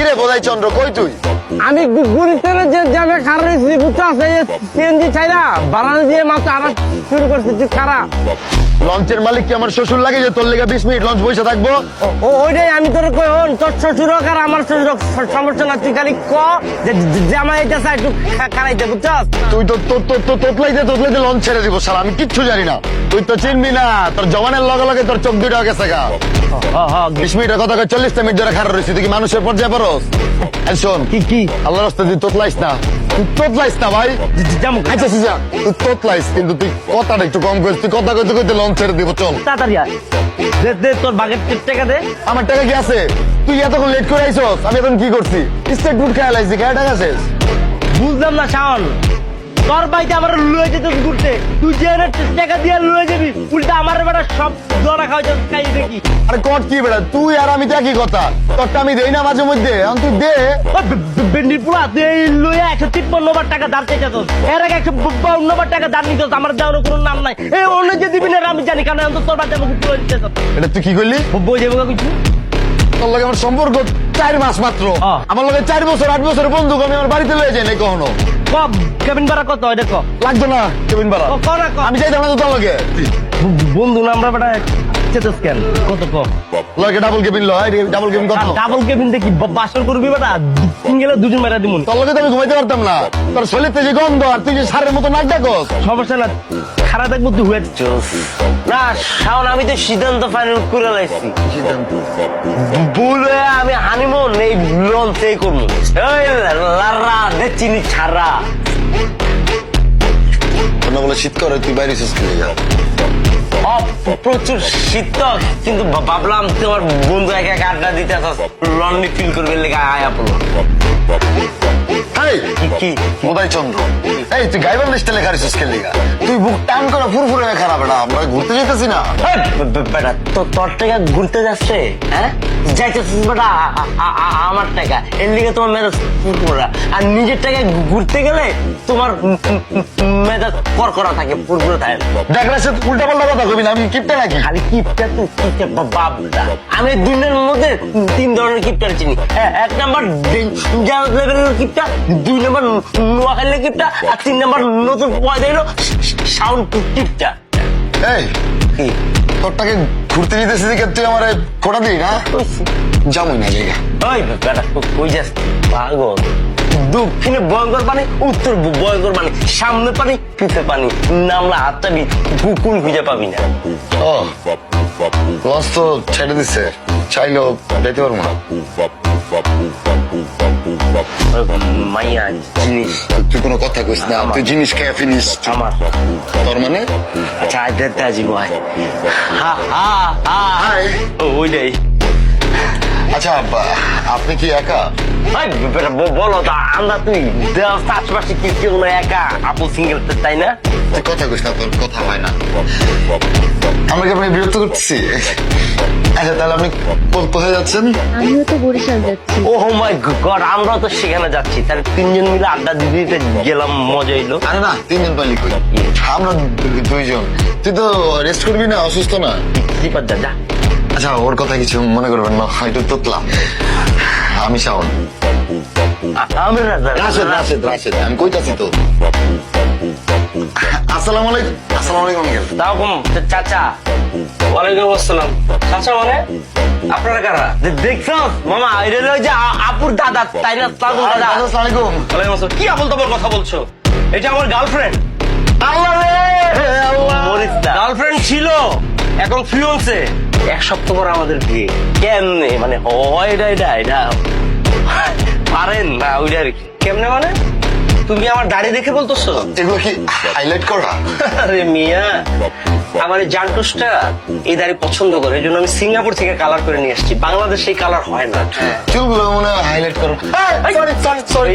কিরে বোধাই চন্দ্র কই তুই? আমি গুলিস্তানে যে যাবে খারাপ বুঝতে আছে সিএনজি চাই না বাড়ানো দিয়ে মাত্র আবার শুরু করছে তুই খারাপ লঞ্চের মালিক কি আমার শ্বশুর লাগে যে তোর লেগে বিশ মিনিট লঞ্চ বসে থাকব? ও ওইটাই আমি তোর কই হন তোর শ্বশুর হোক আর আমার শ্বশুর হোক, সমস্যা না তুই খালি ক যে আমার এটা চাই একটু খারাইতে বুঝছস? তুই তো তোর তোর তোর তোতলাইতে তোতলাইতে লঞ্চ ছেড়ে দিব সালা আমি কিচ্ছু জানি না। তুই তো চিনবি না তোর জবানের লগে লগে তোর চোখ দুটো গেছে গা। বিশ মিনিটের কথা চল্লিশটা মিনিট ধরে খারাপ রয়েছে তুই কি মানুষের পর্যায়ে পড়স? শোন কি কি? আল্লাহ রাস্তা তুই তোতলাইস না। তুই তোতলাইস না ভাই। যেমন আচ্ছা সিজা তুই তোতলাইস কিন্তু তুই কথাটা একটু কম করিস। তুই কথা কইতে কইতে লঞ্চ ছেড়ে দিব চল। তাড়াতাড়ি আয়। দে দে তোর বাগের টাকা দে। আমার টাকা কি আছে? তুই এতক্ষণ লেট করে আইসস আমি এখন কি করছি? স্টেট ফুড খেয়াল আইসি খেয়ে টাকা শেষ বুঝলাম না শাওন। তোর বাড়িতে আমার লুয়ে যেত ঘুরতে। তুই যে টাকা দিয়ে লুয়ে যাবি উল্টা আমার বেটা সব দরা খাওয়া খাই দেখি আরে কট কি বেড়া তুই আর আমি একই কথা। তোরটা আমি দেই না মাঝে মধ্যে এখন তুই দে। ভেন্ডি পুরা তুই এই লুয়ে একশো তিপ্পান্ন বার টাকা ধার চাইছিস এর আগে একশো বাউন্ন বার টাকা ধার নিতেছ আমার দেওয়ার কোনো নাম নাই। এই অন্য যে দিবি না আমি জানি কারণ তোর বাড়িতে আমাকে এটা তুই কি করলি? বই যাব কিছু? তোর লগে আমার সম্পর্ক চার মাস মাত্র। আমার লগে চার বছর আট বছর বন্ধু আমি আমার বাড়িতে লয়ে যাই নাই কখনো। কম কেবিন ভাড়া কত হয় ক লাগবে না কেবিন ভাড়া। আমি চাইতাম না তোর লগে। বন্ধু না আমরা বেটা কেন কত ক লগে ডাবল কেবিন লো ডাবল কেবিন কত? ডাবল কেবিন দেখি বাসর করবি বেটা সিঙ্গেলে দুজন মেরা দিমুন। তোর লগে তো আমি ঘুমাইতে পারতাম না। তোর শরীর যে গন্ধ আর তুই যে সারের মতো নাক ডাকস। সমস্যা না খারাপ দেখব তুই হয়ে না শাওন আমি তো সিদ্ধান্ত ফাইনাল করে লাইছি। ভুল হয়ে আমি হানিমুন এই লঞ্চেই করব। এই লারা চিনি ছাড়া। না বলে শীত করে তুই বাইরে শেষ করে যা প্রচুর শীত তো, কিন্তু ভাবলাম তোমার বন্ধু একা একা আড্ডা দিতে লন্ডি ফিল করবে লেগে আয়া পড়ল এই কি? কি চন্দ্র এই তুই গাইবার লিস্টে লেখা রেছিস খেলে গা তুই বুক টান করে ফুরফুরে খারাপ এটা আমরা ঘুরতে যেতেছি না। এই, বে- বে- বেটা তো তোর টাকা ঘুরতে যাচ্ছে? হ্যাঁ? যাইতেছিস বেটা আ- আ- আ- আমার টাকা। এর লিগে তোমার মেজাজ ফুরফুরা। আর নিজের টাকা ঘুরতে গেলে তোমার উম, উম, উম, মেজাজ করকরা থাকে ফুরফুরা থাকে। দেখ উল্টা পাল্টা কথা কবি না আমি কিপটা নাকি? খালি কিপটা তুই কিপটা বা- আমি দুনিয়ার মধ্যে তিন ধরনের কিপটার চিনি। এক নাম্বার ডেঞ্জার লেভেলের কিপটা দুই নাম্বার নোয়াখালীর কিপটা আর তিন নাম্বার নতুন পয়দা সাউন্ড কিপটা এই তোরটাকে ঘুরতে তুই আমার ফোটা দিই না? যাবই না জায়গা। ওই বেটা কই যাস পাগল। দক্ষিণে ভয়ঙ্কর পানি উত্তর ভয়ঙ্কর পানি সামনে পানি পিছে পানি। নামলা হাতটাবি কুকুর খুঁজে পাবি না। লঞ্চ তো ছেড়ে দিচ্ছে চাইলেও যেতে পারব না। মাইয়া জিনিস তুই কোনো কথা কইস না তুই জিনিস খেয়ে ফিনিস আমার তোর মানে আচ্ছা আজ দেখতে আজি ভাই হা হা হা ওইটাই আচ্ছা আপনি কি একা? বলো তা আমরা তুই আশপাশে কি কেউ না একা? আপু সিঙ্গেল তাই না? কথা কইস না তোর কথা হয় না। আমরা কি আপনাকে বিরক্ত করতেছি? আচ্ছা তাহলে আপনি কোথায় যাচ্ছেন? আমিও তো বরিশাল যাচ্ছি। ও মাই গড আমরা তো সেখানে যাচ্ছি। তাহলে তিনজন মিলে আড্ডা দিতে গেলাম মজা হইল। আরে না তিনজন পাইলি কই? আমরা দুইজন। তুই তো রেস্ট করবি না অসুস্থ না? জিপার যা যা? আচ্ছা ওর কথা কিছু মনে করবেন না একটু তোতলাম আমি শাওন। আমি রাশেদ রাশেদ রাশেদ আমি কইতাছি তো। আসসালামু আলাইকুম। আসসালামু আলাইকুম তাও কম চাচা। ওয়ালাইকুম আসসালাম। চাচা মানে? আপনারা কারা? দেখছ মামা এটা হলো যে আপুর দাদা তাই না? তাগো দাদা। আসসালামু আলাইকুম। ওয়ালাইকুম আসসালাম। কি আবল তাবল কথা বলছো? এটা আমার গার্লফ্রেন্ড। আল্লাহ রে! মরিস গার্লফ্রেন্ড ছিল। এখন ফিউন্সে এক সপ্তাহ পর আমাদের বিয়ে। কেমনে? মানে হয় এটা এটা এটা। পারেন না ওইটা আর কি। কেমনে মানে? তুমি আমার দাড়ি দেখে বলতেছো? এগুলো কি হাইলাইট করা? আরে মিয়া আমার এই জানটুসটা এই দাড়ি পছন্দ করে। এই জন্য আমি সিঙ্গাপুর থেকে কালার করে নিয়ে আসছি বাংলাদেশে এই কালার হয় না। চুলগুলো মনে হয় হাইলাইট করো। Sorry sorry sorry